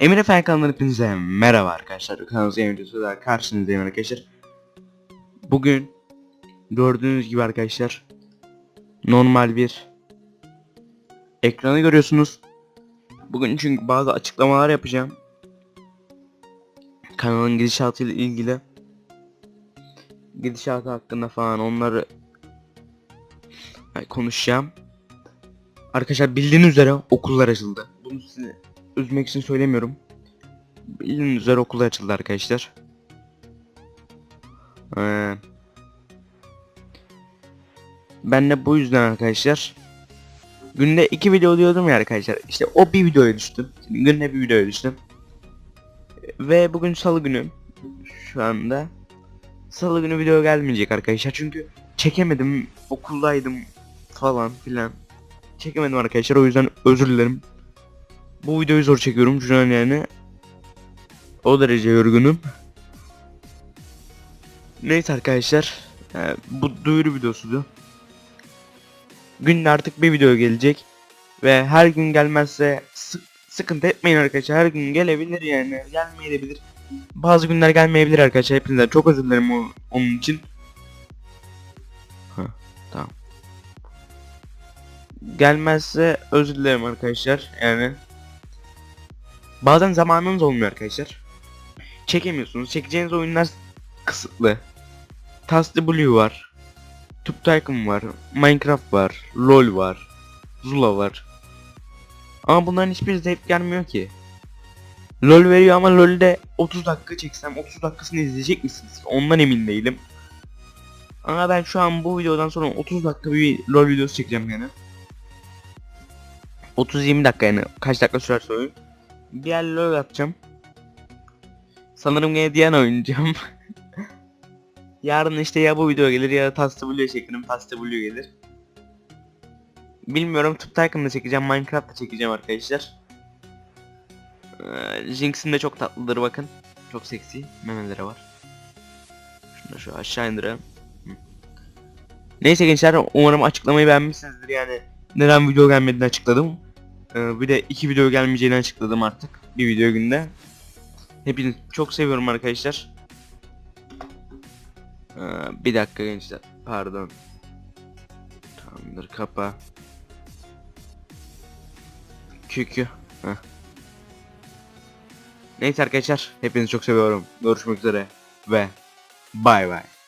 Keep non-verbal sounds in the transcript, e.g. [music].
Emir Efendi kanalından hepinize merhaba arkadaşlar. Kanalımıza yeni videosuyla karşınızdayım arkadaşlar. Bugün gördüğünüz gibi arkadaşlar normal bir ekranı görüyorsunuz. Bugün çünkü bazı açıklamalar yapacağım. Kanalın gidişatı ile ilgili gidişatı hakkında falan onları konuşacağım. Arkadaşlar bildiğiniz üzere okullar açıldı. Bunu size üzmek için söylemiyorum. Bildiğiniz üzere okullar açıldı arkadaşlar. Ee, ben de bu yüzden arkadaşlar günde iki video diyordum ya arkadaşlar. İşte o bir videoya düştüm. Günde bir videoya düştüm. Ve bugün salı günü şu anda. Salı günü video gelmeyecek arkadaşlar çünkü çekemedim okuldaydım falan filan çekemedim arkadaşlar o yüzden özür dilerim. Bu videoyu zor çekiyorum an yani. O derece yorgunum. Neyse arkadaşlar. e, bu duyuru videosuydu. Günde artık bir video gelecek. Ve her gün gelmezse sık- sıkıntı etmeyin arkadaşlar. Her gün gelebilir yani. Gelmeyebilir. Bazı günler gelmeyebilir arkadaşlar. Hepinizden çok özür dilerim o- onun için. Ha, tamam gelmezse özür dilerim arkadaşlar yani bazen zamanınız olmuyor arkadaşlar. Çekemiyorsunuz. Çekeceğiniz oyunlar kısıtlı. Tasty Blue var. Tube Tycoon var. Minecraft var. LoL var. Zula var. Ama bunların hiçbiri zevk gelmiyor ki. LoL veriyor ama LoL'de 30 dakika çeksem 30 dakikasını izleyecek misiniz? Ondan emin değilim. Ama ben şu an bu videodan sonra 30 dakika bir LoL videosu çekeceğim yani. 30-20 dakika yani. Kaç dakika sürerse oyun. Bir el LoL atacağım. Sanırım gene Diana oynayacağım. [laughs] Yarın işte ya bu video gelir ya Taste Blue çekerim. Taste Blue gelir. Bilmiyorum Tube Tycoon'da çekeceğim. Minecraft'ta çekeceğim arkadaşlar. Ee, Jinx'in de çok tatlıdır bakın. Çok seksi. Memeleri var. Şunu da şu aşağı indirelim. Neyse gençler umarım açıklamayı beğenmişsinizdir yani. Neden video gelmediğini açıkladım. Ee, bir de iki video gelmeyeceğini açıkladım artık. Bir video günde. Hepinizi çok seviyorum arkadaşlar. Ee, bir dakika gençler. Pardon. Tamamdır kapa. Kükü. Heh. Neyse arkadaşlar. Hepinizi çok seviyorum. Görüşmek üzere. Ve bay bay.